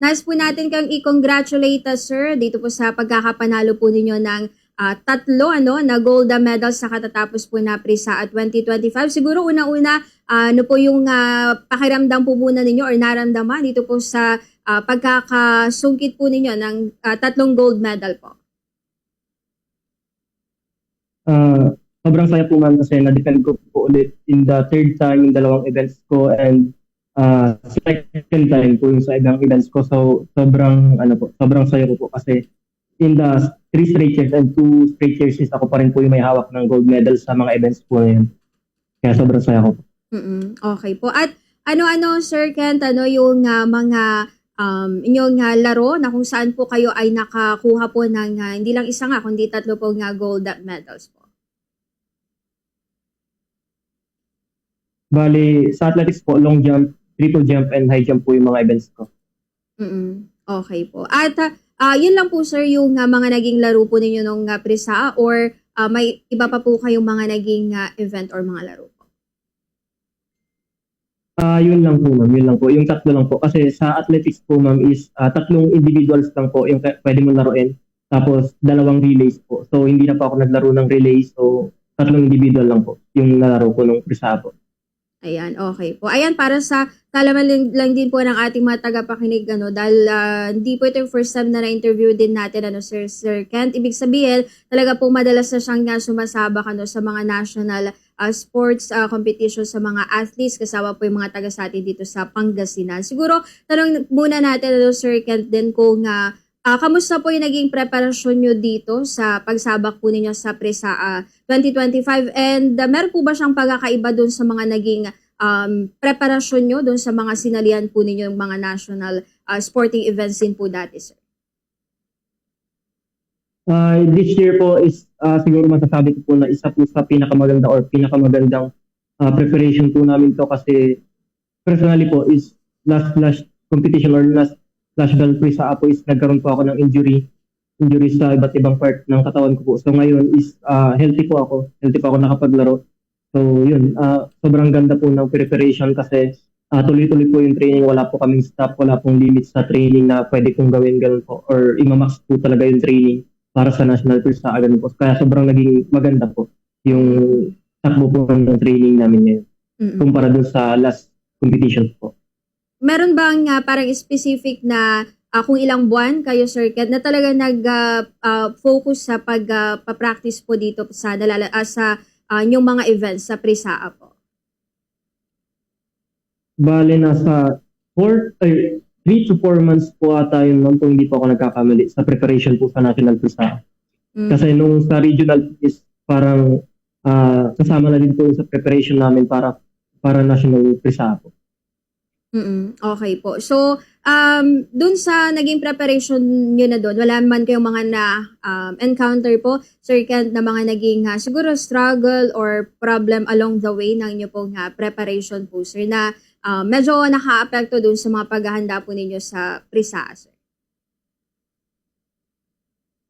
Nais po natin kang i-congratulate uh, sir dito po sa pagkakapanalo po ninyo ng ah, tatlo ano na gold medal sa katatapos po na Prisa at 2025. Siguro una-una ano po yung ah, pakiramdam po muna ninyo or naramdaman dito po sa ah, pagkakasungkit po ninyo ng ah, tatlong gold medal po. Ah, sobrang saya po ma'am kasi na-defend ko po ulit in the third time yung dalawang events ko and ah, second time po yung sa ibang events ko. So sobrang ano po, sobrang saya ko po kasi in the three straight years and two straight years is ako pa rin po yung may hawak ng gold medal sa mga events po na yun. Kaya sobrang saya ko po. mm Okay po. At ano-ano, Sir Kent, ano yung ah, mga um, inyong ah, laro na kung saan po kayo ay nakakuha po ng ah, hindi lang isa nga, kundi tatlo po nga gold medals po. Bali, sa athletics po, long jump, triple jump, and high jump po yung mga events ko. mm Okay po. At ah, ah, yun lang po, Sir, yung ah, mga naging laro po ninyo nung uh, Prisa or ah, may iba pa po kayong mga naging ah, event or mga laro po? Ah, yun lang po ma'am, yun lang po. Yung tatlo lang po. Kasi sa athletics po ma'am is ah, tatlong individuals lang po yung pwede mo laruin. Tapos dalawang relays po. So hindi na po ako naglaro ng relays. So tatlong individual lang po yung nalaro ko nung prisa po. Ayan, okay po. Ayan, para sa kalaman lang, din po ng ating mga tagapakinig, ano, dahil ah, hindi po ito yung first time na na-interview din natin, ano, Sir, Sir Kent. Ibig sabihin, talaga po madalas na siyang nga sumasabak, ano, sa mga national ah, sports ah, competition sa mga athletes, kasama po yung mga taga sa atin dito sa Pangasinan. Siguro, tanong muna natin, ano, Sir Kent, din kung nga, Ah, kamusta po yung naging preparasyon nyo dito sa pagsabak po ninyo sa PRESA ah, 2025? And ah, meron po ba siyang pagkakaiba doon sa mga naging um, preparasyon nyo doon sa mga sinalihan po ninyo yung mga national ah, sporting events din po dati, sir? Ah, this year po is ah, siguro masasabi ko po na isa po sa pinakamaganda or pinakamagandang ah, preparation po namin to kasi personally po is last last competition or last last Grand Prix sa Apo is nagkaroon po ako ng injury injury sa iba't ibang part ng katawan ko po. So ngayon is ah, healthy po ako. Healthy po ako nakapaglaro. So yun, ah, sobrang ganda po ng preparation kasi ah, tuloy-tuloy po yung training. Wala po kaming stop, wala pong limits sa training na pwede kong gawin ganun po. Or imamax po talaga yung training para sa national tour sa ganun po. Kaya sobrang naging maganda po yung takbo po ng training namin ngayon Mm-mm. kumpara dun sa last competition po. Meron bang ah, parang specific na ah, kung ilang buwan kayo, Sir Kent, na talaga nag-focus sa pag-practice po dito sa, dalala, ah, sa ah, inyong mga events sa PRESA po? Bale, nasa 4, ay, 3 to 4 months po ata yun ma'am kung hindi po ako nagkakamali sa preparation po sa national PISA. Mm. Kasi nung sa regional is parang ah, kasama na din po sa preparation namin para para national PISA po. Mm, okay po. So, um, dun sa naging preparation nyo na doon, wala man kayong mga na um, encounter po, Sir Kent, na mga naging ha, siguro struggle or problem along the way ng inyo pong ha, preparation po, sir, na ah, medyo naka-apekto dun sa mga paghahanda po ninyo sa PRISA, sir.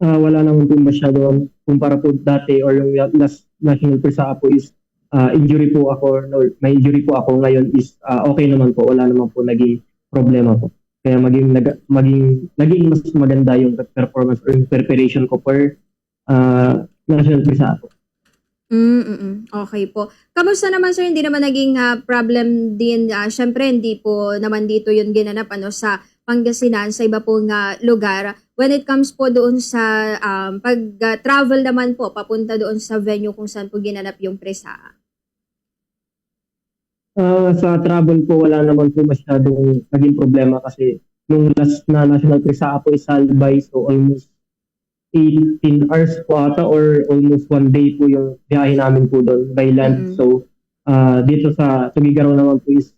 Ah, wala naman po masyado kumpara po dati or yung last national PISA po is ah, injury po ako no, may injury po ako ngayon is ah, okay naman po wala naman po naging problema po. Kaya maging nag, maging naging mas maganda yung performance or preparation ko per ah, national PISA po. Mm, mm, mm. Okay po. Kamusta naman sir, hindi naman naging ah, problem din, uh, syempre hindi po naman dito yung ginanap ano, sa Pangasinan, sa iba pong ah, lugar. When it comes po doon sa um, pag-travel naman po, papunta doon sa venue kung saan po ginanap yung presa. Ah, sa travel po wala naman po masyadong naging problema kasi nung last na national PISA po is Albay so almost 18 hours po ata or almost one day po yung biyahe namin po doon by land. Mhm. So ah, dito sa Tugigaraw naman po is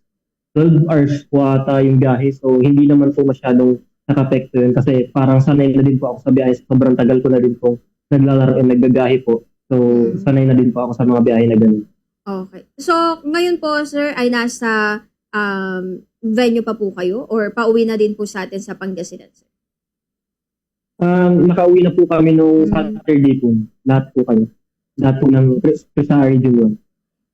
12 hours po ata yung biyahe. So hindi naman po masyadong nakapekto yun kasi parang sanay na din po ako sa biyahe. Sobrang tagal ko na din po naglalaro and nagbibiyahe po. So Mhm. sanay na din po ako sa mga biyahe na ganun. Okay. So, ngayon po sir, ay nasa um, venue pa po kayo or pauwi na din po sa atin sa Pangasinan, sir? Um, nakauwi na po kami nung Mm. Saturday po. Lahat po kami. Lahat po ng Pres- Presa Region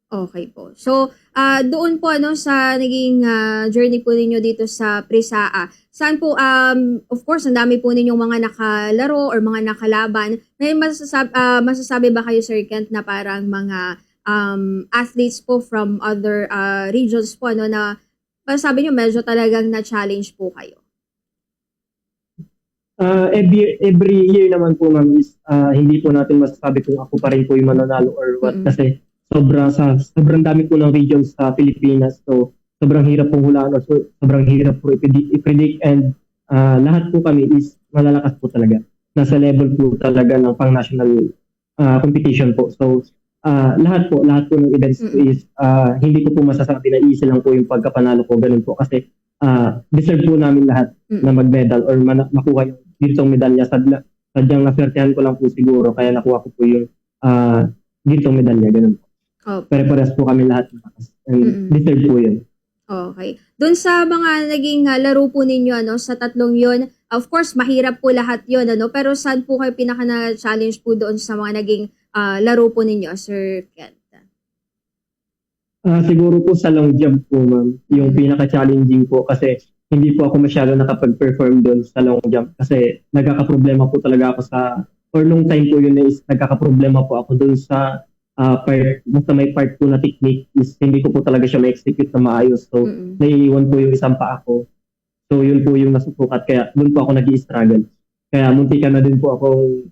Okay po. So, ah doon po ano sa naging ah, journey po ninyo dito sa Prisaa. Saan po um of course ang dami po ninyong mga nakalaro or mga nakalaban. May masasabi, masasabi ba kayo Sir Kent na parang mga um athletes po from other ah, regions po ano na sabi niyo medyo talagang na-challenge po kayo. Uh, every, every year naman po ma'am is ah, hindi po natin masasabi kung ako pa rin po yung mananalo or what. Mm-mm. kasi sobra sa sobrang dami po ng regions sa Pilipinas. So sobrang hirap pong hulaan or so, sobrang hirap po i-predict, and ah, lahat po kami is malalakas po talaga. Nasa level po talaga ng pang national ah, competition po. So ah, lahat po lahat po ng events Mm-mm. is ah, hindi ko po masasabi na easy lang po yung pagkapanalo ko ganun po kasi ah, deserve po namin lahat Mm. na mag-medal or man- makuha yung gintong medalya. Sadla, sadyang naswertehan ko lang po siguro kaya nakuha ko po yung ah, gintong medalya. Ganun po. Oh, Pare-pares po kami lahat. And Mm-mm. deserve po yun. Okay. Doon sa mga naging ah, laro po ninyo ano sa tatlong 'yon, of course mahirap po lahat 'yon ano, pero saan po kayo pinaka na-challenge po doon sa mga naging ah, laro po ninyo, Sir Kent? Ah, siguro po sa long jump po, ma'am. Yung Mm. pinaka-challenging po kasi hindi po ako masyado nakapag-perform doon sa long jump kasi nagkakaproblema po talaga ako sa or long time po yun is nagkakaproblema po ako doon sa ah, part, basta may part po na technique is hindi ko po talaga siya ma-execute na maayos. So, Mm-mm. naiiwan po yung isang paa ko. So, yun po yung nasusukat. Kaya, doon po ako nag struggle Kaya, munti ka na din po akong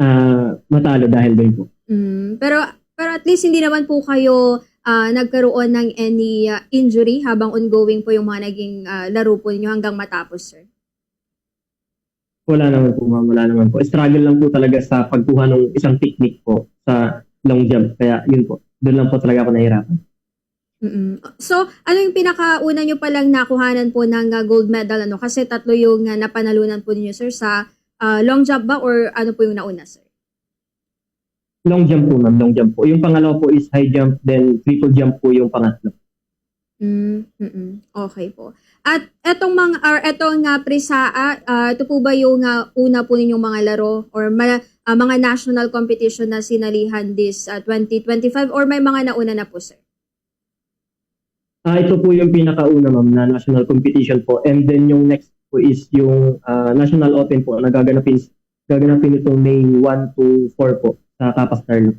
ah, matalo dahil doon po. Mm, pero pero at least hindi naman po kayo ah, nagkaroon ng any ah, injury habang ongoing po yung mga naging ah, laro po ninyo hanggang matapos, sir. Wala naman po, ma'am. Wala naman po. Struggle lang po talaga sa pagkuha ng isang technique po sa long jump. Kaya, yun po. Doon lang po talaga ako nahirapan. mm So, ano yung pinakauna nyo palang nakuhanan po ng ah, gold medal? Ano? Kasi tatlo yung ah, napanalunan po ninyo, sir, sa ah, long jump ba or ano po yung nauna, sir? Long jump po, ma'am. Long jump po. Yung pangalawa po is high jump, then triple jump po yung pangatlo. Mm, mm Okay po. At etong mga or etong nga Prisaa, ah, ito po ba yung ah, una po ninyong mga laro or ma- ah, mga national competition na sinalihan this ah, 2025 or may mga nauna na po, sir? Ah, ito po yung pinakauna, ma'am, na national competition po. And then yung next po is yung ah, National Open po. Nagaganapin, gaganapin itong May 1 to 4 po sa Kapas Tarlac.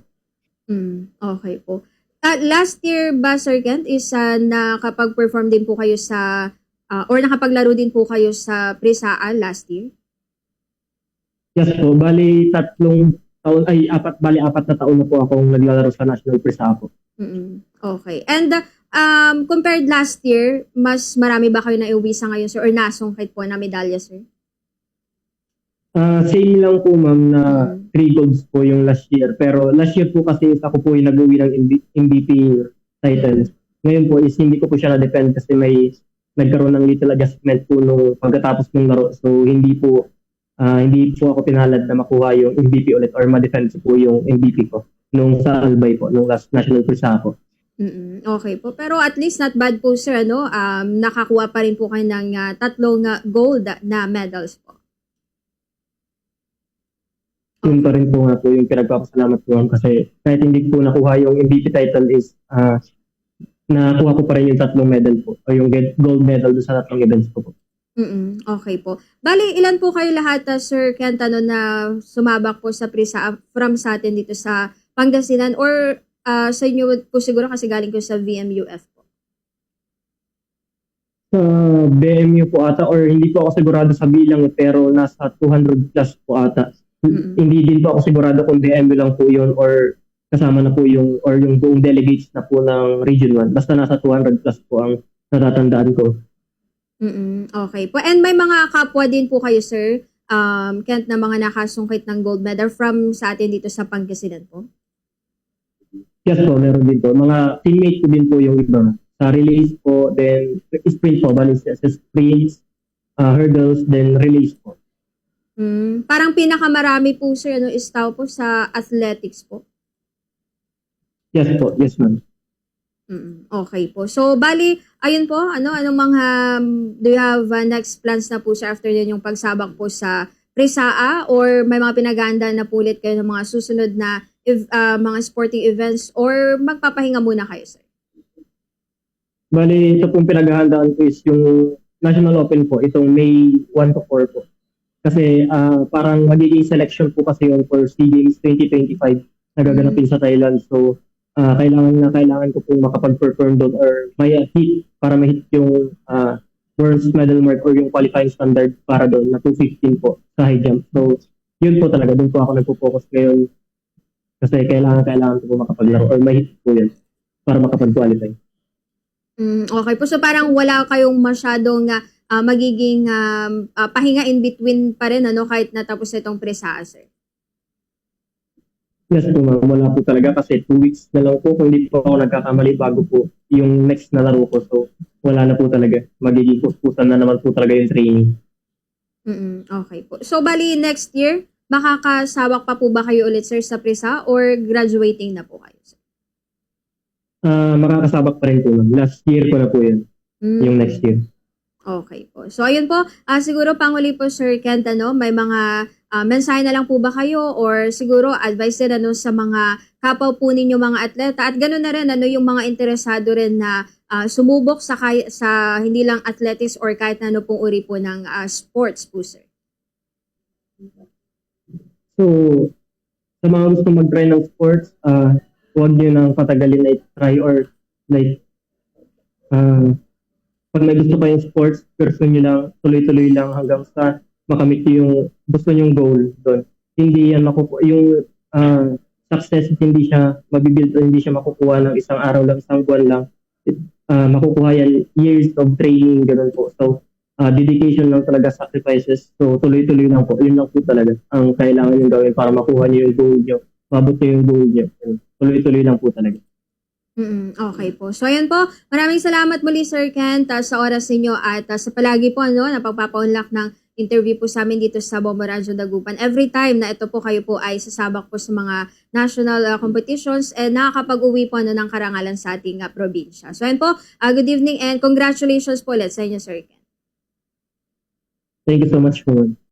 Mm, okay po. Ah, last year ba, Sir Kent, is ah, nakapag-perform din po kayo sa ah, or nakapaglaro din po kayo sa Prisaa last year? Yes po, bali tatlong taon, ay apat, bali apat na taon na po akong naglalaro sa National Prisa po. mm Okay. And uh, um, compared last year, mas marami ba kayo na iuwi sa ngayon, sir? Or nasungkit po na medalya, sir? Ah, same lang po ma'am na Mm. three golds po yung last year. Pero last year po kasi ako po yung nag-uwi ng MVP titles. Ngayon po is hindi ko po siya na-defend kasi may nagkaroon ng little adjustment po nung pagkatapos ng laro. So hindi po ah, hindi po ako pinalad na makuha yung MVP ulit or ma-defend po yung MVP ko nung sa Albay po, nung last national prisa po. Mm Okay po. Pero at least not bad po, sir. Ano? Um, nakakuha pa rin po kayo ng ah, tatlong ah, gold na medals po. yun pa rin po nga po yung pinagpapasalamat ko ma'am kasi kahit hindi ko nakuha yung MVP title is ah nakuha ko pa rin yung tatlong medal po o yung get- gold medal doon sa tatlong events ko po. mm Okay po. Bali, ilan po kayo lahat, ah, Sir Kent, ano, na sumabak po sa Prisa ah, from sa atin dito sa Pangasinan or ah, sa inyo po siguro kasi galing ko sa VMUF po? Sa BMU po ata or hindi po ako sigurado sa bilang pero nasa 200 plus po ata. Mm-mm. Hindi din po ako sigurado kung BMU lang po yun or kasama na po yung or yung buong delegates na po ng Region 1. Basta nasa 200 plus po ang natatandaan ko. mm Okay po. And may mga kapwa din po kayo, sir, um, Kent, na mga nakasungkit ng gold medal from sa atin dito sa Pangasinan po? Yes po, meron din po. Mga teammate ko din po yung iba. Sa relays po, then sprint po, bali sa sa sprints, uh, hurdles, then relays po. Mm, parang pinakamarami po, sir, ano, is tao po sa athletics po. Yes po, yes ma'am. Mm, Okay po. So, bali, ayun po, ano, anong mga, um, do you have uh, next plans na po sir after din yung pagsabak po sa Prisaa or may mga pinaganda na pulit kayo ng mga susunod na if, ah, mga sporting events or magpapahinga muna kayo, sir? Bali, ito pong pinaghahandaan ko is yung National Open po, itong May 1 to 4 po. Kasi ah, parang magiging selection po kasi yun for SEA Games 2025 na gaganapin sa Thailand. So, ah, kailangan na kailangan ko pong makapag-perform doon or may hit para ma-hit yung ah, world's medal mark or yung qualifying standard para doon na 215 po sa high jump. So, yun po talaga. Doon po ako nagpo-focus ngayon kasi kailangan kailangan ko po makapaglaro or may hit po yun para makapag-qualify. Mm, okay po. So parang wala kayong masyadong ah, magiging um, ah, pahinga in between pa rin ano kahit natapos na itong presa, sir. Yes po ma'am, wala po talaga kasi two weeks na lang po kung hindi po ako nagkakamali bago po yung next na laro ko. So wala na po talaga. Magiging kuskusan na naman po talaga yung training. mm Okay po. So bali next year, makakasawak pa po ba kayo ulit sir sa presa or graduating na po kayo? Sir? Ah, makakasabak pa rin po ma'am. Last year ko na po yun, Mm. yung next year. Okay po. So ayun po, ah, siguro panguli po Sir Kent, ano, may mga ah, mensahe na lang po ba kayo or siguro advice din ano, sa mga kapwa po ninyo mga atleta at ganoon na rin ano, yung mga interesado rin na ah, sumubok sa, kay- sa hindi lang athletics or kahit na ano pong uri po ng ah, sports po sir. So, sa mga gusto mag-try ng sports, ah huwag nyo nang patagalin na try or like, ah pag may gusto kayong sports, pursue nyo lang, tuloy-tuloy lang hanggang sa makamit yung gusto nyong goal doon. Hindi yan makukuha, yung ah, success hindi siya mabibuild o hindi siya makukuha ng isang araw lang, isang buwan lang. It, ah, makukuha yan years of training, ganun po. So, ah, dedication lang talaga, sacrifices. So, tuloy-tuloy lang po. Yun lang po talaga ang kailangan yung gawin para makuha niyo yung goal niyo. Mabot niyo yung goal niyo. Tuloy-tuloy lang po talaga. mm okay po. So ayan po, maraming salamat muli Sir Kent ah, sa oras ninyo at ah, sa palagi po ano, na pagpapaunlak ng interview po sa amin dito sa Bombo Radyo Dagupan. Every time na ito po kayo po ay sasabak po sa mga national ah, competitions and nakakapag-uwi po ano, ng karangalan sa ating ah, probinsya. So ayan po, ah, good evening and congratulations po ulit sa inyo Sir Kent. Thank you so much po.